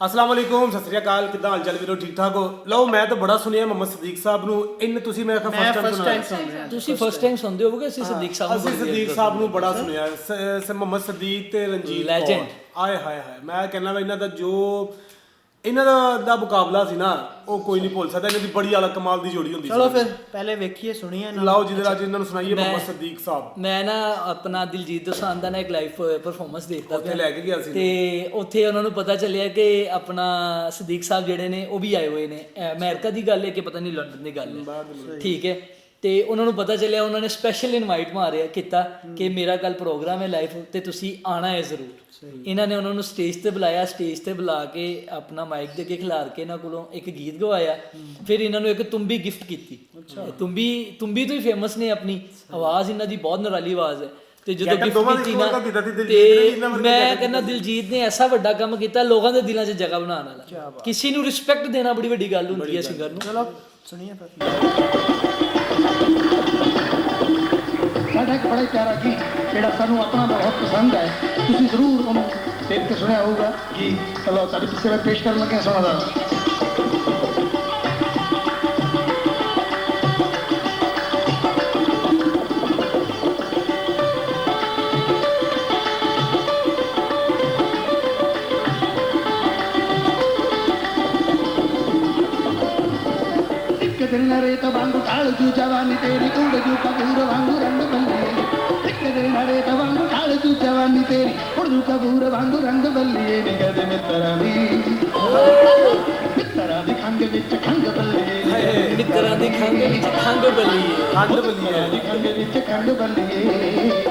ਅਸਲਾਮ ਵਾਲੇਕੁਮ ਸਤਿ ਸ੍ਰੀ ਅਕਾਲ ਕਿਦਾਂ ਹਾਲ ਚਾਲ ਵੀਰੋ ਠੀਕ ਠਾਕ ਹੋ? ਲਓ ਮੈਂ ਤਾਂ ਬੜਾ ਸੁਣਿਆ ਮੁਹੰਮਦ ਸਦੀਕ ਸਾਹਿਬ ਨੂੰ ਇਨ ਤੁਸੀਂ ਮੈਂ ਮੈਂ ਫਸਟ ਟਾਈਮ ਸੁਣ ਰਿਹਾ। ਤੁਸੀਂ ਫਸਟ ਟਾਈਮ ਸੁਣਦੇ ਹੋਵੋਗੇ ਅਸੀਂ ਸਦੀਕ ਸਾਹਿਬ ਨੂੰ ਅਸੀਂ ਬੜੀ ਸਦੀਕ ਸਾਹਿਬ ਨੂੰ ਬੜਾ ਸੁਣਿਆ। ਸ- ਸ- ਮੁਹੰਮਦ ਸਦੀਕ ਤੇ ਰਣਜੀਤ। ਆਏ ਹਾਏ ਹਾਏ ਮੈਂ ਕਹਿੰਦਾ ਵਾ ਇਹਨਾਂ ਦਾ ਜੋ ਇਹਨਾਂ ਦਾ ਦਾ ਮੁਕਾਬਲਾ ਸੀ ਨਾ ਉਹ ਕੋਈ ਨਹੀਂ ਭੁੱਲ ਸਕਦਾ ਇਹਨਾਂ ਦੀ ਬੜੀ ਆਲਾ ਕਮਾਲ ਦੀ ਜੋੜੀ ਹੁੰਦੀ ਚਲੋ ਸੀ ਫਿਰ ਪਹਿਲੇ ਵੇਖੀਏ ਸੁਣੀਏ ਨਾ ਲਾਓ ਜਿਹਦੇ ਅੱਜ ਇਹਨਾਂ ਨੂੰ ਸੁਣਾਈਏ ਮੈਂ- ਮੁਹੰਮਦ ਸਦੀਕ ਸਾਹਿਬ। ਮੈਂ ਨਾ ਆਪਣਾ ਦਿਲਜੀਤ ਦੋਸਾਂਝ ਦਾ ਨਾ ਇੱਕ ਲਾਈਵ ਪਰਫਾਰਮੈਂਸ ਦੇਖਦਾ ਉੱਥੇ ਲੈ ਕੇ ਗਿਆ ਸੀ। ਤੇ ਉੱਥੇ ਉਹਨਾਂ ਨੂੰ ਪਤਾ ਚੱਲਿਆ ਕਿ ਆਪਣਾ ਸਦੀਕ ਸਾਹਿਬ ਜਿਹੜੇ ਨੇ ਉਹ ਵੀ ਆਏ ਹੋਏ ਨੇ। ਅਹ ਅਮਰੀਕਾ ਦੀ ਗੱਲ ਹੈ ਕਿ ਪਤਾ ਨਹੀਂ ਲੰਡਨ ਦੀ ਗੱਲ ਹੈ। ਠੀਕ ਹੈ। ਤੇ ਉਹਨਾਂ ਨੂੰ ਪਤਾ ਚੱਲਿਆ ਉਹਨਾਂ ਨੇ ਸਪੈਸ਼ਲ ਇਨਵਾਈਟ ਮਾਰਿਆ ਕੀਤਾ ਕਿ ਮੇਰਾ ਕੱਲ ਪ੍ਰੋਗਰਾਮ ਹੈ ਲਾਈਵ ਤੇ ਤੁਸੀਂ ਆਣਾ ਹੈ ਜ਼ਰੂਰ। ਇਹਨਾਂ ਨੇ ਉਹਨਾਂ ਨੂੰ ਸਟੇਜ ਤੇ ਬੁਲਾਇਆ ਸਟੇਜ ਤੇ ਬੁਲਾ ਕੇ ਆਪਣਾ ਮਾਈਕ ਦੇ ਕੇ ਖਿਲਾਰ ਕੇ ਇਹਨਾਂ ਕੋਲੋਂ ਇੱਕ ਗੀਤ ਗਵਾਇਆ। ਫਿਰ ਇਹਨਾਂ ਨੂੰ ਇੱਕ ਤੁੰਬੀ ਗਿਫਟ ਕੀਤੀ। ਤੁੰਬੀ ਤੁੰਬੀ ਤੋਂ ਹੀ ਫੇਮਸ ਨੇ ਆਪਣੀ। ਆਵਾਜ਼ ਇਹਨਾਂ ਦੀ ਬਹੁਤ ਨਿਰਾਲੀ ਆਵਾਜ਼ ਹੈ। ਤੇ ਜਦੋਂ ਗਿਫਟ ਕੀਤੀ ਨਾ ਤੇ ਮੈਂ ਕਹਿੰਦਾ ਦਿਲਜੀਤ ਨੇ ਐਸਾ ਵੱਡਾ ਕੰਮ ਕੀਤਾ ਲੋਕਾਂ ਦੇ ਦਿਲਾਂ 'ਚ ਜਗ੍ਹਾ ਬਣਾਉਣ ਵਾਲਾ। ਕਿਸੇ ਨੂੰ ਰਿਸਪੈਕਟ ਦੇਣਾ ਬੜੀ ਵੱਡੀ ਗੱਲ ਹੁੰਦੀ ਹੈ ਸਿੰਗਰ ਨੂੰ। ਚਲੋ ਸੁਣੀਏ ਫਿਰ। ਸਾਡਾ ਇੱਕ ਬੜਾ ਪਿਆਰਾ ਗੀਤ ਜਿਹੜਾ ਸਾਨੂੰ ਆਪਣਾ ਬਹੁਤ ਪਸੰਦ ਹੈ। ਤੁਸੀਂ ਜ਼ਰੂਰ ਉਹਨੂੰ ਦੇਖ ਕੇ ਸੁਣਿਆ ਹੋਊਗਾ ਕਿ ਚਲੋ ਸਾਡੇ ਪਿੱਛੇ ਮੈਂ ਪੇਸ਼ ਕਰਨ ਲੱਗਿਆ ਸੁਣਾਦਾ ਇੱਕ ਦਿਨ ਰੇਤ ਵਾਂਗੂ ਢਾਲ ਜੂ, ਜਵਾਨੀ ਤੇਰੀ ਉੜ ਜੂ, ਕਬੂਰ ਵਾਂਗੂ ਕਬੂਰ ਵਾਂਗੂ ਰੰਗ ਬੱਲੀਏ। ਨਿਗਦ ਮਿੱਤਰਾਂ ਦੀ ਮਿੱਤਰਾਂ ਦੀ ਖੰਗ ਵਿੱਚ ਖੰਗ ਬੱਲੀਏ। ਮਿੱਤਰਾਂ ਦੀ ਖੰਗ ਵਿੱਚ ਖੰਗ ਬੱਲੀ ਖੰਡ ਬੱਲੀ ਦੀ ਖੰਗ ਵਿੱਚ ਖੰਗ ਬੱਲੀਏ।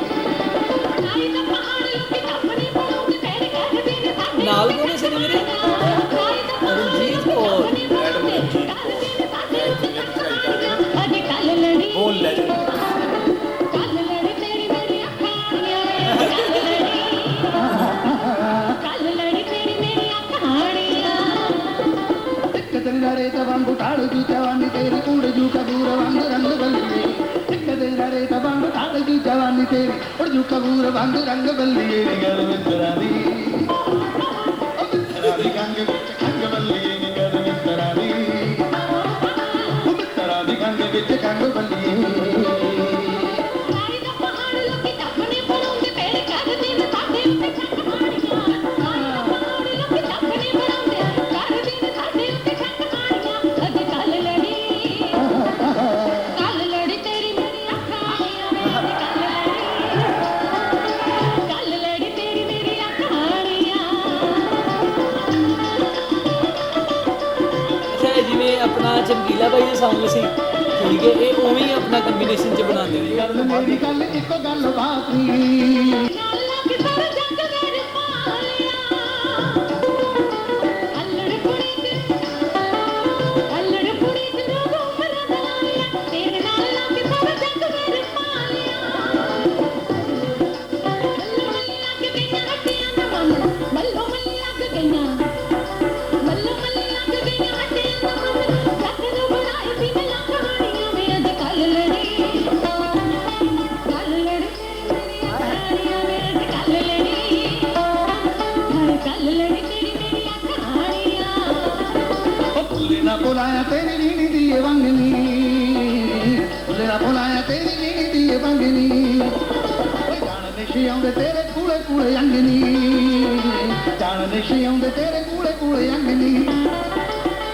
ਇੱਕ ਦਿਨ ਰੇਤ ਵਾਂਗੂ ਢਾਲ ਜੂ ਜਵਾਨੀ ਤੇਰੀ ਉੜ ਜੂ ਕਬੂਰ ਵਾਂਗੂ ਰੰਗ ਬੱਲੀਏ ਇੱਕ ਦਿਨ ਰੇਤ ਵਾਂਗੂ ਢਾਲ ਜੂ ਜਵਾਨੀ ਤੇਰੀ ਉੜ ਜੂ ਕਬੂਰ ਵਾਂਗੂ ਰੰਗ ਬੱਲੀਏ ਨਿਗਰ ਮਿੱਤਰਾਂ ਦੀ ਉਹ ਮਿੱਤਰਾਂ ਦੀ ਖੰਗ ਵਿੱਚ ਖੰਗ ਜਿਵੇਂ ਆਪਣਾ ਚਮਕੀਲਾ ਬਾਈ ਦਾ Song ਸੀ ਠੀਕ ਹੈ ਇਹ ਉਵੇਂ ਹੀ ਆਪਣਾ ਕੰਬੀਨੇਸ਼ਨ 'ਚ ਬਣਾਉਂਦੇ ਨੇ ਗੱਲ ਮੇਰੀ ਗੱਲ ਇੱਕੋ ਗੱਲ ਬਾਤ ਨਹੀਂ ਭੁੱਲੇ ਨਾ ਭੁਲਾਇਆ ਤੇਰੀ ਨੀਣੀ ਦੀ ਇਹ ਵੰਗਨੀ ਭੁੱਲੇ ਨਾ ਭੁਲਾਇਆ ਤੇਰੀ ਨੀਣੀ ਦੀ ਇਹ ਵੰਗਨੀ ਓਏ ਜਾਣ ਨਿਸ਼ੀ ਆਉਂਦੇ ਤੇਰੇ ਕੂਲੇ ਕੂਲੇ ਅੰਗਨੀ ਜਾਣ ਨਿਸ਼ੀ ਆਉਂਦੇ ਤੇਰੇ ਕੂਲੇ ਕੂਲੇ ਅੰਗਨੀ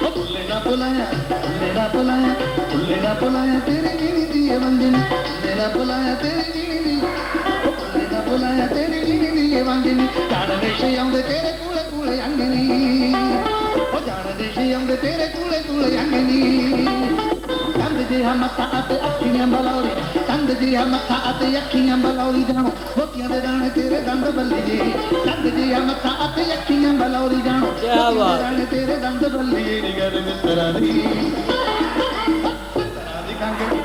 ਉਹ ਭੁੱਲੇ ਨਾ ਭੁਲਾਇਆ ਭੁੱਲੇ ਨਾ ਭੁਲਾਇਆ ਭੁੱਲੇ ਨਾ ਭੁਲਾਇਆ ਤੇਰੀ ਨੀਣੀ ਦੀ ਇਹ ਵੰਗਨੀ ਭੁੱਲੇ ਨਾ ਭੁਲਾਇਆ ਤੇਰੀ ਨੀਣੀ ਦੀ ਉਹ ਭੁੱਲੇ ਨਾ ਭੁਲਾਇਆ ਤੇਰੀ ਨੀਣੀ ਦੀ ਇਹ ਵੰਗਨੀ ਜਾਣ ਨਿਸ਼ੀ ਆਉਂਦੇ ਤੇਰੇ ਕੂਲੇ ਕੂਲੇ ਅੰਗਨੀ ਉਹ ਆਉਂਦੇ ਤੇਰੇ ਕੂਲੇ ਕੂਲੇ ਅੰਗਨੀ ਕੰਦ ਜਿਹਾ ਮੱਥਾ ਅਤੇ ਅੱਖੀਆਂ ਬਲੌਰੀ ਕੰਦ ਜਿਹਾ ਮੱਥਾ ਅਤੇ ਅੱਖੀਆਂ ਬਲੌਰੀ ਜਾਣੋ ਮੋਤੀਆਂ ਦੇ ਦਾਣੇ ਤੇਰੇ ਦੰਦ ਬੱਲੀਏ ਕੰਦ ਜਿਹਾ ਮੱਥਾ ਅਤੇ ਅੱਖੀਆਂ ਬਲੌਰੀ ਜਾਣੋ ਦੇ ਬਾਤ। ਦਾਣੇ ਤੇਰੇ ਦੰਦ ਬੱਲੀਏ ਨਿਗਰ ਮਿੱਤਰਾਂ ਦੀ। ਮਿੱਤਰਾਂ ਦੀ ਕੰਗ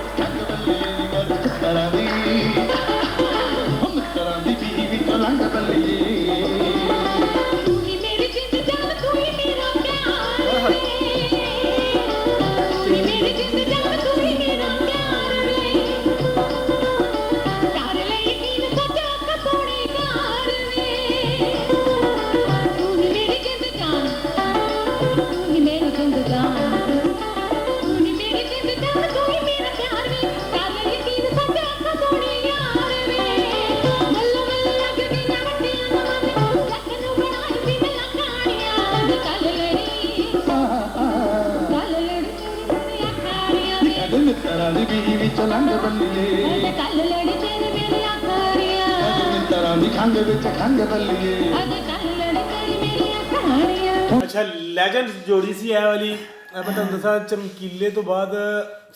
ਦੀ ਬੀਹੀ ਵਿੱਚੋਂ ਲੰਘ ਬੱਲੀਏ। ਅੱਜ ਕੱਲ ਲੜੀ ਤੇਰੀ ਮੇਰੀ ਅੱਖਾਂ ਅੱਜ ਮਿੱਤਰਾਂ ਦੀ ਖੰਗ ਵਿੱਚ ਖੰਗ ਬੱਲੀਏ। ਅੱਜ ਕੱਲ ਲੜੀ ਤੇਰੀ ਮੇਰੀ ਅੱਖਾਂ ਅੱਛਾ ਲੈਜੈਂਡ ਜੋੜੀ ਸੀ ਇਹ ਵਾਲੀ। ਮੈਂ ਤੁਹਾਨੂੰ ਦੱਸਾਂ ਚਮਕੀਲੇ ਤੋਂ ਬਾਅਦ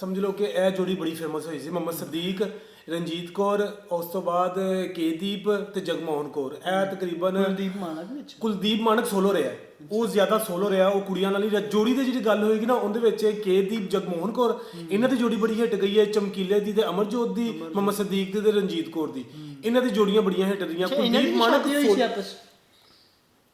ਸਮਝ ਲਓ ਕਿ ਇਹ ਜੋੜੀ ਬੜੀ ਫੇਮਸ ਹੋਈ ਸੀ। ਮੁਹੰਮਦ ਸਦੀਕ ਰਣਜੀਤ ਕੌਰ ਉਸ ਤੋਂ ਬਾਅਦ ਕੇਦੀਪ ਤੇ ਜਗਮੋਹਨ ਕੌਰ। ਇਹ ਤਕਰੀਬਨ ਦੀਪ ਮਾਨਕ ਵਿੱਚ। ਕੁਲਦੀਪ ਮਾਨਕ ਸੋਲੋ ਰਿਹਾ ਉਹ ਜ਼ਿਆਦਾ ਸੋਲੋ ਰਿਹਾ ਉਹ ਕੁੜੀਆਂ ਨਾਲ ਹੀ ਰਿਹਾ। ਜੋੜੀ ਦੀ ਜਿਹੜੀ ਗੱਲ ਹੋਏਗੀ ਨਾ ਉਹਦੇ ਵਿੱਚ ਕੇਦੀਪ ਜਗਮੋਹਨ ਕੌਰ ਇਹਨਾਂ ਦੀ ਜੋੜੀ ਬੜੀ ਹਿੱਟ ਗਈ ਹੈ ਚਮਕੀਲੇ ਦੀ ਤੇ ਅਮਰਜੋਤ ਦੀ ਮੁਹੰਮਦ ਸਦੀਕ ਦੀ ਤੇ ਰਣਜੀਤ ਕੌਰ ਦੀ। ਇਹਨਾਂ ਦੀ ਜੋੜੀਆਂ ਬੜੀਆਂ ਹਿੱਟ ਰਹੀਆਂ ਅੱਛਾ ਇਹਨਾਂ ਦੀ ਕੁਲਦੀਪ ਮਾਨਕ ਸ਼ਾਦੀ ਹੋਈ ਸੀ ਆਪਸ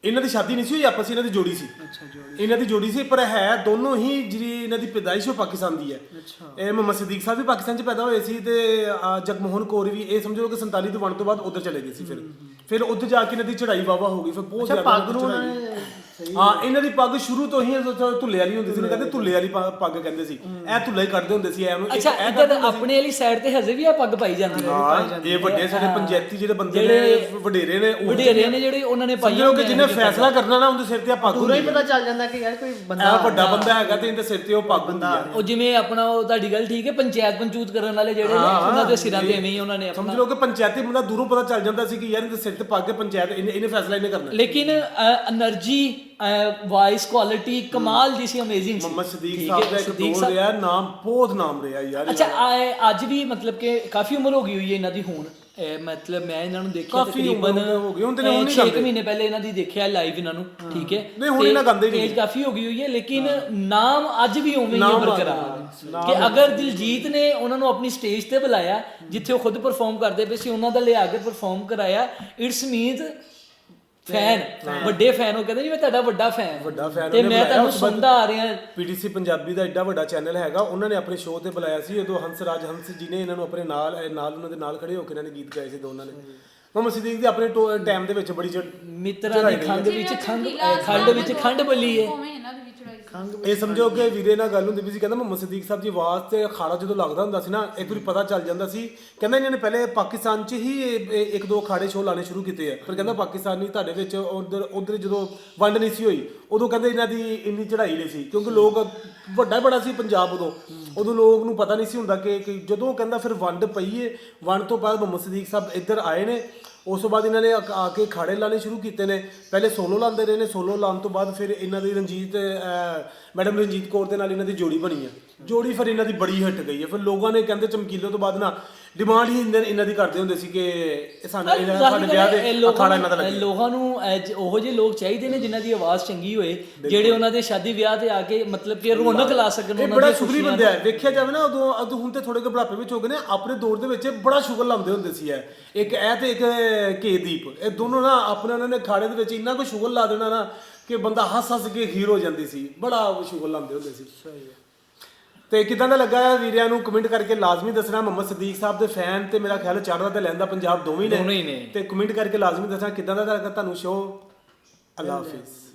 ਇਹਨਾਂ ਦੀ ਸ਼ਾਦੀ ਨਹੀਂ ਸੀ ਹੋਈ ਆਪਸ 'ਚ ਇਹਨਾਂ ਦੀ ਜੋੜੀ ਸੀ। ਅੱਛਾ ਜੋੜੀ। ਇਹਨਾਂ ਦੀ ਜੋੜੀ ਸੀ ਪਰ ਹੈ ਦੋਨੋਂ ਹੀ ਜਿਹੜੀ ਇਹਨਾਂ ਦੀ ਪੈਦਾਇਸ਼ ਉਹ ਪਾਕਿਸਤਾਨ ਦੀ ਹੈ। ਅੱਛਾ। ਇਹ ਮੁਹੰਮਦ ਸਦੀਕ ਸਾਹਿਬ ਵੀ ਪਾਕਿਸਤਾਨ 'ਚ ਪੈਦਾ ਹੋਏ ਸੀ ਤੇ ਅਹ, ਜਗਮੋਹਨ ਕੌਰ ਵੀ ਇਹ ਸਮਝੋ ਕਿ 47 ਤੋਂ ਵੰਡ ਤੋਂ ਬਾਅਦ ਉਧਰ ਚਲੇ ਗਏ ਸੀ ਫਿਰ। ਫਿਰ ਉੱਧਰ ਜਾ ਕੇ ਇਹਨਾਂ ਦੀ ਚੜਾਈ ਵਾਵਾ ਹੋ ਗਈ ਫਿਰ ਬਹੁਤ ਅੱਛਾ ਜ਼ਿਆਦਾ ਪੱਗ ਨੂੰ ਚੜ੍ਹਾਈ। ਉਹਨਾਂ ਹੋਈ। ਨੇ ਸਹੀ ਹਾਂ ਇਹਨਾਂ ਦੀ ਪੱਗ ਸ਼ੁਰੂ ਤੋਂ ਹੀ ਧੁੱਲੇ ਵਾਲੀ ਹੁੰਦੀ ਸੀ ਉਹਨੂੰ ਕਹਿੰਦੇ ਧੁੱਲੇ ਵਾਲੀ। ਪੱਗ- ਕਹਿੰਦੇ ਸੀ। ਇਹ ਧੁੱਲੇ ਕੱਢਦੇ ਹੁੰਦੇ ਸੀ ਐ ਨੂੰ ਅੱਛਾ ਇੱਧਰ ਆਪਣੇ ਵਾਲੀ ਸਾਈਡ ਤੇ ਹਜੇ ਵੀ ਆ ਪੱਗ ਪਾਈ ਜਾਂਦੀ ਹੈ। ਇਹ ਵੱਡੇ ਸਾਡੇ ਪੰਚਾਇਤੀ ਜਿਹੜੇ ਬੰਦੇ ਨੇ ਵਡੇਰੇ ਨੇ ਉਹ ਵਡੇਰੇ ਨੇ ਜਿਹੜੇ ਉਹਨਾਂ ਨੇ ਪਾਈ ਸਮਝੋ ਕਿ ਜਿਹਨੇ ਫੈਸਲਾ ਕਰਨਾ ਨਾ ਉਹਦੇ ਸਿਰ ਤੇ ਆ ਪੱਗ ਪੂਰਾ ਹੀ ਪਤਾ ਚੱਲ ਜਾਂਦਾ ਕਿ ਯਾਰ ਕੋਈ ਬੰਦਾ ਐ ਵੱਡਾ ਬੰਦਾ ਹੈਗਾ ਤੇ ਇਹਦੇ ਸਿਰ ਤੇ ਉਹ ਪੱਗ ਹੁੰਦੀ ਉਹ ਜਿਵੇਂ ਆਪਣਾ ਉਹ ਤੁਹਾਡੀ ਗੱਲ ਠੀਕ ਹੈ ਪੰਚਾਇਤ ਪੰਚੂਤ ਕਰਨ ਵਾਲੇ ਜਿਹੜੇ ਨੇ ਉਹਨਾਂ ਦੇ ਸਿਰਾਂ ਤੇ ਐਵੇਂ ਉਹਨਾਂ ਨੇ ਸਮਝ ਲਓ ਕਿ ਪੰਚਾਇਤੀ ਬੰਦਾ ਦੂਰੋਂ ਪਤਾ ਚੱਲ ਜਾਂਦਾ ਸੀ ਕਿ ਯਾਰ ਇਹਦੇ ਸਿਰ ਤੇ ਪੱਗ ਹੈ ਪੰਚਾਇਤ ਇਹਨੇ ਫੈਸਲਾ ਇਹਨੇ ਕਰਨਾ। ਲੇਕਿਨ ਅਨਰਜੀ ਵਾਇਸ ਕੁਆਲਿਟੀ ਕਮਾਲ ਦੀ ਸੀ ਅਮੇਜ਼ਿੰਗ ਸੀ। ਮੁਹੰਮਦ ਸਦੀਕ ਸਾਹਿਬ ਦਾ ਇੱਕ ਦੌਰ ਰਿਹਾ ਨਾਮ ਬਹੁਤ ਨਾਮ ਰਿਹਾ ਯਾਰ ਅੱਛਾ ਅੱਜ ਵੀ ਮਤਲਬ ਕਿ ਕਾਫੀ ਉਮਰ ਹੋ ਗਈ ਹੋਈ ਹੈ ਇਹਨਾਂ ਦੀ ਹੁਣ। ਮਤਲਬ ਮੈਂ ਇਹਨਾਂ ਨੂੰ ਦੇਖਿਆ ਉਮਰ ਹੋ ਗਈ, ਹੁਣ ਤੇ ਹੁਣ ਨਹੀਂ 6 ਕਰਦੇ। ਮਹੀਨੇ ਪਹਿਲੇ ਇਹਨਾਂ ਦੀ ਦੇਖਿਆ ਲਾਈਵ ਇਹਨਾਂ ਨੂੰ ਠੀਕ ਹੈ। ਨਹੀਂ, ਹੁਣ ਇਹਨਾਂ ਗਾਉਂਦੇ ਹੀ ਨਹੀਂ। ਏਜ ਕਾਫੀ ਹੋ ਗਈ ਹੋਈ ਹੈ ਲੇਕਿਨ ਨਾਮ ਅੱਜ ਵੀ ਉਵੇਂ ਹੀ ਬਰਕਰਾਰ। ਕਿ ਅਗਰ ਦਿਲਜੀਤ ਨੇ ਉਹਨਾਂ ਨੂੰ ਆਪਣੀ ਸਟੇਜ ਤੇ ਬੁਲਾਇਆ ਜਿੱਥੇ ਉਹ ਖੁਦ ਪਰਫਾਰਮ ਕਰਦੇ ਪਏ ਸੀ ਉਹਨਾਂ ਦਾ ਲਿਆ ਕੇ ਪਰਫਾਰਮ ਕਰਾਇਆ ਇਟਸ ਮੀਨਸ ਫੈਨ ਵੱਡੇ ਫੈਨ ਉਹ ਕਹਿੰਦੇ ਜੀ ਮੈਂ ਤੁਹਾਡਾ ਵੱਡਾ ਫੈਨ ਵੱਡਾ fan ਤੇ ਮੈਂ ਤੁਹਾਨੂੰ ਸੁਣਦਾ ਆ ਰਿਹਾ। ਪੀਟੀਸੀ ਪੰਜਾਬੀ ਦਾ ਐਡਾ ਵੱਡਾ ਚੈਨਲ ਹੈਗਾ ਉਹਨਾਂ ਨੇ ਆਪਣੇ ਸ਼ੋਅ ਤੇ ਬੁਲਾਇਆ ਸੀ ਉਦੋਂ ਹੰਸ ਰਾਜ ਹੰਸ ਜੀ ਨੇ ਇਹਨਾਂ ਨੂੰ ਆਪਣੇ ਨਾਲ ਨਾਲ ਉਹਨਾਂ ਦੇ ਨਾਲ ਖੜੇ ਹੋ ਕੇ ਇਹਨਾਂ ਨੇ ਗੀਤ ਗਾਏ ਸੀ ਦੋਨਾਂ ਨੇ। ਮੁਹੰਮਦ ਸਦੀਕ ਦੀ ਆਪਣੇ ਟਾਈਮ ਦੇ ਵਿੱਚ ਬੜੀ ਮਿੱਤਰਾਂ ਦੀ ਖੰਡ ਵਿੱਚ ਖੰਡ ਖੰਡ ਵਿੱਚ ਖੰਡ ਬਲੀ ਹੈ। ਇਹ ਸਮਝੋ ਕਿ ਵੀਰੇ ਨਾਲ ਗੱਲ ਹੁੰਦੀ ਵੀ ਸੀ ਕਹਿੰਦਾ ਮੁਹੰਮਦ ਸਦੀਕ ਸਾਹਿਬ ਦੀ ਆਵਾਜ਼ ਤੇ ਅਖਾੜਾ ਜਦੋਂ ਲੱਗਦਾ ਹੁੰਦਾ ਸੀ ਨਾ ਇੱਕ ਵਾਰੀ ਪਤਾ ਚੱਲ ਜਾਂਦਾ ਸੀ। ਕਹਿੰਦਾ ਇਹਨਾਂ ਨੇ ਪਹਿਲੇ ਪਾਕਿਸਤਾਨ 'ਚ ਹੀ ਇਹ- ਇਹ ਇੱਕ ਦੋ ਅਖਾੜੇ ਸ਼ੋਅ ਲਾਣੇ ਸ਼ੁਰੂ ਕੀਤੇ ਆ। ਪਰ ਕਹਿੰਦਾ ਪਾਕਿਸਤਾਨੀ ਤੁਹਾਡੇ ਵਿੱਚ ਉਧਰ ਉਧਰ ਜਦੋਂ ਵੰਡ ਨਹੀਂ ਸੀ ਹੋਈ ਉਦੋਂ ਕਹਿੰਦੇ ਇਹਨਾਂ ਦੀ ਇੰਨੀ ਚੜ੍ਹਾਈ ਨਹੀਂ ਸੀ ਕਿਉਂਕਿ ਲੋਕ ਵੱਡਾ ਬੜਾ ਸੀ ਪੰਜਾਬ ਉਦੋਂ। ਉਦੋਂ ਲੋਕ ਨੂੰ ਪਤਾ ਨਹੀਂ ਸੀ ਹੁੰਦਾ ਕਿ ਕਿ ਜਦੋਂ ਕਹਿੰਦਾ ਫਿਰ ਵੰਡ ਪਈਏ ਵੰਡ ਤੋਂ ਬਾਅਦ ਮੁਹੰਮਦ ਸਦੀਕ ਸਾਹਿਬ ਇੱਧਰ ਆਏ ਨੇ ਉਸ ਤੋਂ ਬਾਅਦ ਇਹਨਾਂ ਨੇ ਆ ਆ ਕੇ ਖਾੜੇ ਲਾਣੇ ਸ਼ੁਰੂ ਕੀਤੇ ਨੇ। ਪਹਿਲੇ ਸੋਲੋ ਲਾਉਂਦੇ ਰਹੇ ਨੇ। ਸੋਲੋ ਲਾਉਣ ਤੋਂ ਬਾਅਦ ਫਿਰ ਇਹਨਾਂ ਦੀ ਰਣਜੀਤ ਅਹ, ਮੈਡਮ ਰਣਜੀਤ ਕੌਰ ਦੇ ਨਾਲ ਇਹਨਾਂ ਦੀ ਜੋੜੀ ਬਣੀ ਹੈ ਜੋੜੀ ਫਿਰ ਇਹਨਾਂ ਦੀ ਬੜੀ ਹਟ ਗਈ ਹੈ ਫਿਰ ਲੋਕਾਂ ਨੇ ਕਹਿੰਦੇ ਚਮਕੀਲੇ ਤੋਂ ਬਾਅਦ ਨਾ ਡਿਮਾਂਡ ਹੀ ਇਹਨਾਂ ਇਹਨਾਂ ਦੀ ਕਰਦੇ ਹੁੰਦੇ ਸੀ ਕਿ ਇਹ ਸਾਨੂੰ ਇਹਨਾਂ- ਸਾਡੇ ਵਿਆਹ ਦੇ ਅਖਾੜਾ ਇਹਨਾਂ ਦਾ ਲੱਗੇ। ਲੋਕਾਂ ਨੂੰ ਐਜ- ਉਹੋ ਜਿਹੇ ਲੋਕ ਚਾਹੀਦੇ ਨੇ ਜਿਨ੍ਹਾਂ ਦੀ ਆਵਾਜ਼ ਚੰਗੀ ਹੋਏ ਜਿਹੜੇ ਉਹਨਾਂ ਦੇ ਸ਼ਾਦੀ ਵਿਆਹ ਤੇ ਆ ਕੇ ਮਤਲਬ ਕਿ ਰੌਣਕ ਲਾ ਸਕਣ ਇਹ ਉਹਨਾਂ ਬੜਾ ਸ਼ੁਕਰੀ ਖੁਸ਼ੀਆਂ ਬੰਦਾ ਹੈ ਵੇਖਿਆ ਜਾਵੇ ਨਾ ਉਦੋਂ ਉਦੋਂ ਹੁਣ ਤੇ ਥੋੜੇ ਕੁ ਬੁਢਾਪੇ ਵਿੱਚ ਹੋ ਗਏ ਨੇ ਆਪਣੇ ਦੌਰ ਦੇ ਵਿੱਚ ਬੜਾ ਸ਼ੁਗਰ ਲਾਉਂਦੇ ਹੁੰਦੇ ਸੀ ਇਹ। ਇੱਕ ਇਹ ਤੇ ਇੱਕ ਕੇਦੀਪ। ਇਹ ਦੋਨੋਂ ਨਾ ਆਪਣੇ ਉਹਨਾਂ ਨੇ ਖਾੜੇ ਦੇ ਵਿੱਚ ਇੰਨਾ ਕੁ ਸ਼ੁਗਰ ਲਾ ਦੇਣਾ ਨਾ ਕਿ ਬੰਦਾ ਹੱਸ ਹੱਸ ਕੇ ਹੀਰ ਹੋ ਜਾਂਦੀ ਸੀ। ਬੜਾ ਸ਼ੁਗਰ ਲਾਉਂਦੇ ਹੁੰਦੇ ਸੀ। ਤੇ ਕਿਦਾਂ ਦਾ ਲੱਗਾ ਵੀਰਿਆਂ ਨੂੰ ਕਮੈਂਟ ਕਰਕੇ ਲਾਜ਼ਮੀ ਦੱਸਣਾ? ਮੁਹੰਮਦ ਸਦੀਕ ਸਾਹਿਬ ਦੇ ਫੈਨ ਤੇ ਮੇਰਾ ਖਿਆਲ ਚੜ੍ਹਦਾ ਤੇ ਲੈਂਦਾ ਪੰਜਾਬ ਦੋਵੇਂ ਨੇ। ਦੋਵੇਂ ਨੇ। ਤੇ ਕਮੈਂਟ ਕਰਕੇ ਲਾਜ਼ਮੀ ਦੱਸਣਾ ਕਿਦਾਂ ਦਾ ਲੱਗਾ ਤੁਹਾਨੂੰ ਸ਼ੋਅ ਅੱਲਾ ਹਾਫਿਜ਼।